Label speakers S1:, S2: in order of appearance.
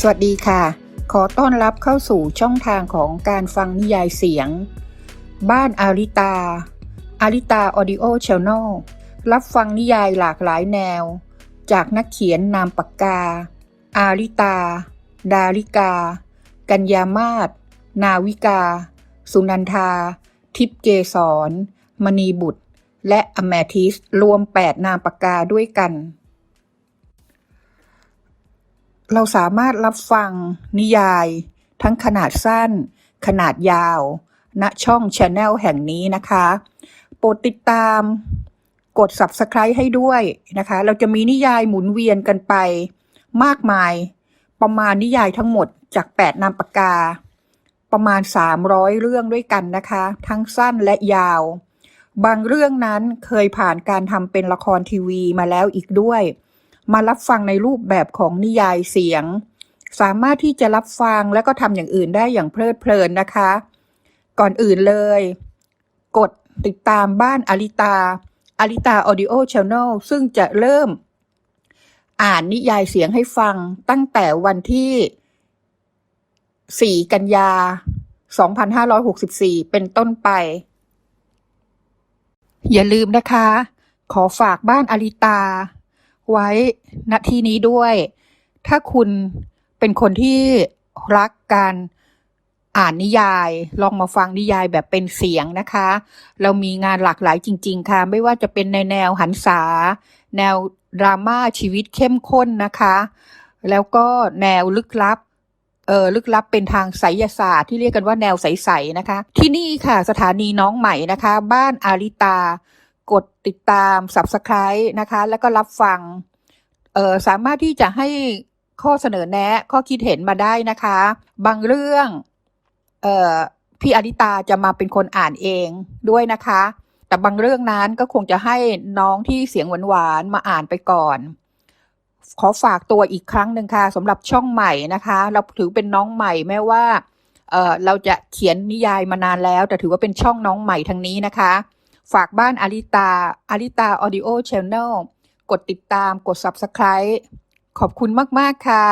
S1: สวัสดีค่ะ ขอต้อนรับเข้าสู่ช่องทางของการฟังนิยายเสียง บ้านอาริตา อาริตาออดิโอช n น e l รับฟังนิยายหลากหลายแนว จากนักเขียนนามปากกา อาริตา ดาริกา กัญญามาศนาวิกา สุนันทา ทิพย์เกษรมณีบุตร และอแมทิสรวม 8 นามปากกาด้วยกัน เราสามารถรับฟังนิยาย ทั้งขนาดสั้น ขนาดยาว ณ ช่อง Channel แห่งนี้นะคะ โปรดติดตาม กด Subscribe ให้ด้วยนะคะ เราจะมีนิยายหมุนเวียนกันไป มากมาย ประมาณนิยายทั้งหมดจาก 8นามปากกา ประมาณ 300 เรื่องด้วยกันนะคะ ทั้งสั้นและยาว บางเรื่องนั้นเคยผ่านการทำเป็นละครทีวีมาแล้วอีกด้วย มารับฟังในรูปแบบของนิยายเสียง สามารถที่จะรับฟังแล้วก็ทำอย่างอื่นได้อย่างเพลิดเพลินนะคะ ก่อนอื่นเลย กดติดตามบ้านอาริตาอาริตาออดิโอช n น e l ซึ่งจะเริ่ม อ่านนิยายเสียงให้ฟังตั้งแต่วันที่ 4 กันยา 2564 เป็นต้นไป อย่าลืมนะคะ ขอฝากบ้านอาริตา ไว้ณที่นี้ด้วย ถ้าคุณเป็นคนที่รักการอ่านนิยาย ลองมาฟังนิยายแบบเป็นเสียงนะคะ เรามีงานหลากหลายจริง ๆ ค่ะ ไม่ว่าจะเป็นในแนวหันษา แนวดราม่าชีวิตเข้มข้นนะคะ แล้วก็แนวลึกลับเออลึกลับเป็นทางไสยศาสตร์ที่เรียกกันว่าแนวใสๆนะคะ ที่นี่ค่ะสถานีน้องใหม่นะคะ บ้านอาริตา กดติดตาม Subscribe นะคะ แล้วก็รับฟังสามารถที่จะให้ข้อเสนอแนะ ข้อคิดเห็นมาได้นะคะ บางเรื่องออพี่อาริตาจะมาเป็นคนอ่านเองด้วยนะคะ แต่บางเรื่องนั้นก็คงจะให้น้องที่เสียงหวานๆมาอ่านไปก่อน ขอฝากตัวอีกครั้งหนึ่งค่ะสำหรับช่องใหม่นะคะ เราถือเป็นน้องใหม่แม้ว่าเเราจะเขียนนิยายมานานแล้ว แต่ถือว่าเป็นช่องน้องใหม่ทางนี้นะคะ ฝากบ้านอาริตาอาริตาออดิโอช n น e l กดติดตามกด Subscribe ขอบคุณมาก ๆ ค่ะ